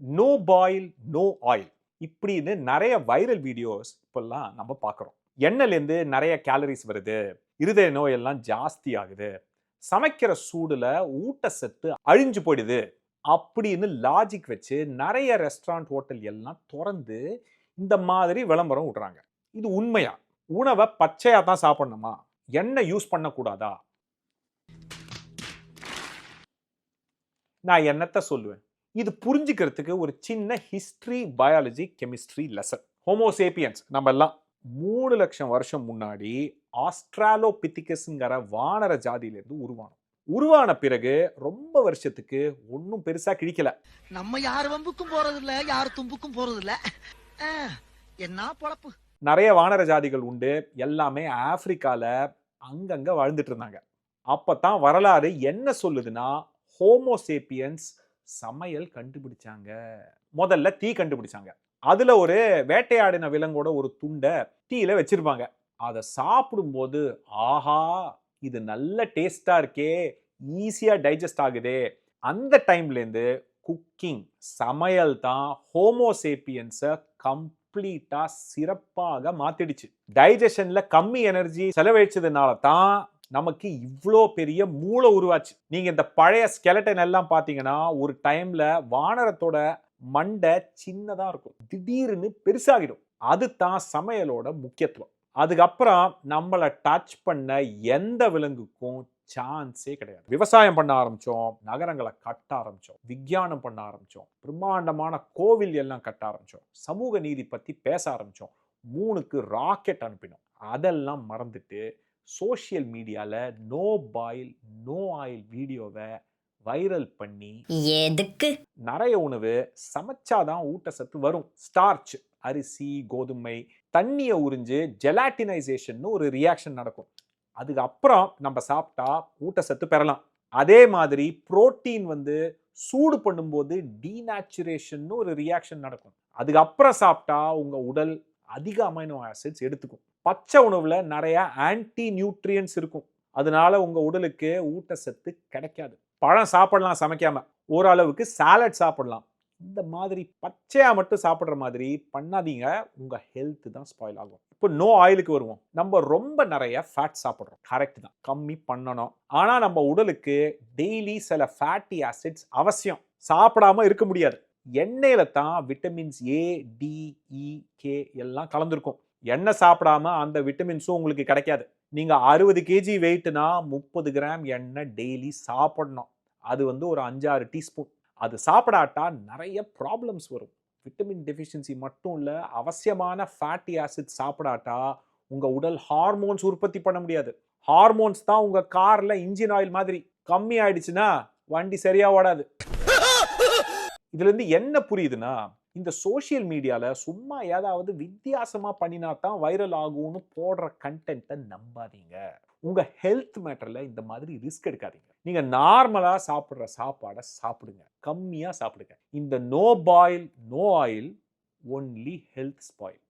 No boil no oil இப்படின்னு நிறைய viral videos இப்பெல்லாம் நம்ம பார்க்குறோம். எண்ணெய்லேருந்து நிறைய கேலரிஸ் வருது. இருதய நோயெல்லாம் ஜாஸ்தி ஆகுது. சமைக்கிற சூடில் ஊட்டச்சத்து அழிஞ்சு போயிடுது. அப்படின்னு லாஜிக் வச்சு நிறைய ரெஸ்டாரண்ட் ஹோட்டல் எல்லாம் திறந்து இந்த மாதிரி விளம்பரம் விடுறாங்க. இது உண்மையா? உணவை பச்சையாக தான் சாப்பிடணுமா? எண்ணெய் யூஸ் பண்ணக்கூடாதா? நான் என்னத்தை சொல்லுவேன். இது புரிஞ்சுக்கிறதுக்கு ஒரு சின்ன history biology chemistry lesson homo sapiens நம்ம எல்லாம் மூணு லட்சம் வருஷம் முன்னாடி ஆஸ்ட்ராலோபித்திகஸ்ங்கிற வானர ஜாதியிலேருந்து உருவானோம். உருவான பிறகு ரொம்ப வருஷத்துக்கு ஒன்றும் பெருசா கிழிக்கல. நம்ம யார் வம்புக்கும் போறது இல்ல யார் தும்புக்கும் போறது இல்ல ஆ, என்ன பொழப்பு? நிறைய வானர ஜாதிகள் உண்டு. எல்லாமே ஆப்பிரிக்கால அங்கங்க வாழ்ந்துட்டு இருந்தாங்க. அப்பதான் வரலாறு என்ன சொல்லுதுன்னா ஹோமோசேப்பியன்ஸ் சமையல் கண்டுபிடிச்சாங்க. முதல்ல தீ கண்டுபிடிச்சாங்க. அதுல ஒரு வேட்டையாடின விலங்கோட ஒரு துண்டை தீயில வச்சிருப்பாங்க. அதை சாப்பிடும்போது ஆஹா இது நல்ல டேஸ்டா இருக்கே ஈஸியா டைஜஸ்ட் ஆகுதே. அந்த டைம்ல இருந்து குக்கிங் சமையல் தான் ஹோமோசேப்பியன்ஸை கம்ப்ளீட்டா சிறப்பாக மாத்திடுச்சு. டைஜஷன்ல கம்மி எனர்ஜி செலவழிச்சதுனால தான் நமக்கு இவ்வளோ பெரிய மூளை உருவாச்சு. நீங்கள் இந்த பழைய ஸ்கெலட்டன் எல்லாம் பார்த்தீங்கன்னா ஒரு டைமில் வானரத்தோட மண்டை சின்னதாக இருக்கும். திடீர்னு பெருசாகிடும். அது தான் சமையலோட முக்கியத்துவம். அதுக்கப்புறம் நம்மளை டச் பண்ண எந்த விலங்குக்கும் சான்ஸே கிடையாது. விவசாயம் பண்ண ஆரம்பிச்சோம் நகரங்களை கட்ட ஆரம்பித்தோம் விஞ்ஞானம் பண்ண ஆரம்பிச்சோம் பிரம்மாண்டமான கோவில் எல்லாம் கட்ட ஆரம்பித்தோம் சமூக நீதி பற்றி பேச ஆரம்பித்தோம் மூணுக்கு ராக்கெட் அனுப்பினோம். அதெல்லாம் மறந்துட்டு சோஷியல் மீடியால நோ பாயில் நோ ஆயில் வீடியோவை வைரல் பண்ணி எதுக்கு? நிறைய உணவு சமைச்சாதான் ஊட்டச்சத்து வரும். ஸ்டார்ச் அரிசி கோதுமை தண்ணியை உறிஞ்சு ஜெலாட்டினைசேஷன் ஒரு ரியாக்ஷன் நடக்கும். அதுக்கப்புறம் நம்ம சாப்பிட்டா ஊட்டச்சத்து பெறலாம். அதே மாதிரி புரோட்டீன் வந்து சூடு பண்ணும்போது டீநேச்சுரேஷன் ஒரு ரியாக்ஷன் நடக்கும். அதுக்கப்புறம் சாப்பிட்டா உங்க உடல் அதிக அமைனோ ஆசிட்ஸ் எடுத்துக்கும். பச்சை உணவில் நிறைய ஆன்டி நியூட்ரியன்ஸ் இருக்கும். அதனால உங்கள் உடலுக்கு ஊட்டச்சத்து கிடைக்காது. பழம் சாப்பிடலாம் சமைக்காம. ஓரளவுக்கு சாலட் சாப்பிடலாம். இந்த மாதிரி பச்சையாக மட்டும் சாப்பிட்ற மாதிரி பண்ணாதீங்க. உங்கள் ஹெல்த்து தான் ஸ்பாயில் ஆகும். இப்போ நோ ஆயிலுக்கு வருவோம். நம்ம ரொம்ப நிறைய ஃபேட் சாப்பிட்றோம். கரெக்ட் தான். கம்மி பண்ணணும். ஆனால் நம்ம உடலுக்கு டெய்லி சில ஃபேட்டி ஆசிட்ஸ் அவசியம். சாப்பிடாம இருக்க முடியாது. எண்ணெயில தான் விட்டமின்ஸ் ஏ டி கே எல்லாம் கலந்துருக்கும். எண்ணெய் சாப்பிடாம அந்த விட்டமின்ஸும் உங்களுக்கு கிடைக்காது. நீங்கள் அறுபது கேஜி வெயிட்னா முப்பது கிராம் எண்ணெய் டெய்லி சாப்பிடணும். அது வந்து ஒரு அஞ்சாறு டீஸ்பூன் அது சாப்பிடாட்டா நிறைய ப்ராப்ளம்ஸ் வரும். விட்டமின் டெஃபிஷியன்சி மட்டும் இல்லை அவசியமான ஃபேட்டி ஆசிட் சாப்பிடாட்டா உங்கள் உடல் ஹார்மோன்ஸ் உற்பத்தி பண்ண முடியாது. ஹார்மோன்ஸ் தான் உங்கள் காரில் இன்ஜின் ஆயில் மாதிரி கம்மி ஆயிடுச்சுன்னா வண்டி சரியாக ஓடாது. இதுலேருந்து என்ன புரியுதுன்னா இந்த சோஷியல் மீடியாவில் சும்மா ஏதாவது வித்தியாசமாக பண்ணினா தான் வைரல் ஆகும்னு போடுற கண்டென்ட்டை நம்பாதீங்க. உங்கள் ஹெல்த் மேட்டரில் இந்த மாதிரி ரிஸ்க் எடுக்காதீங்க. நீங்கள் நார்மலாக சாப்பிட்ற சாப்பாடை சாப்பிடுங்க. கம்மியாக சாப்பிடுங்க. இந்த no boil no oil only health spoil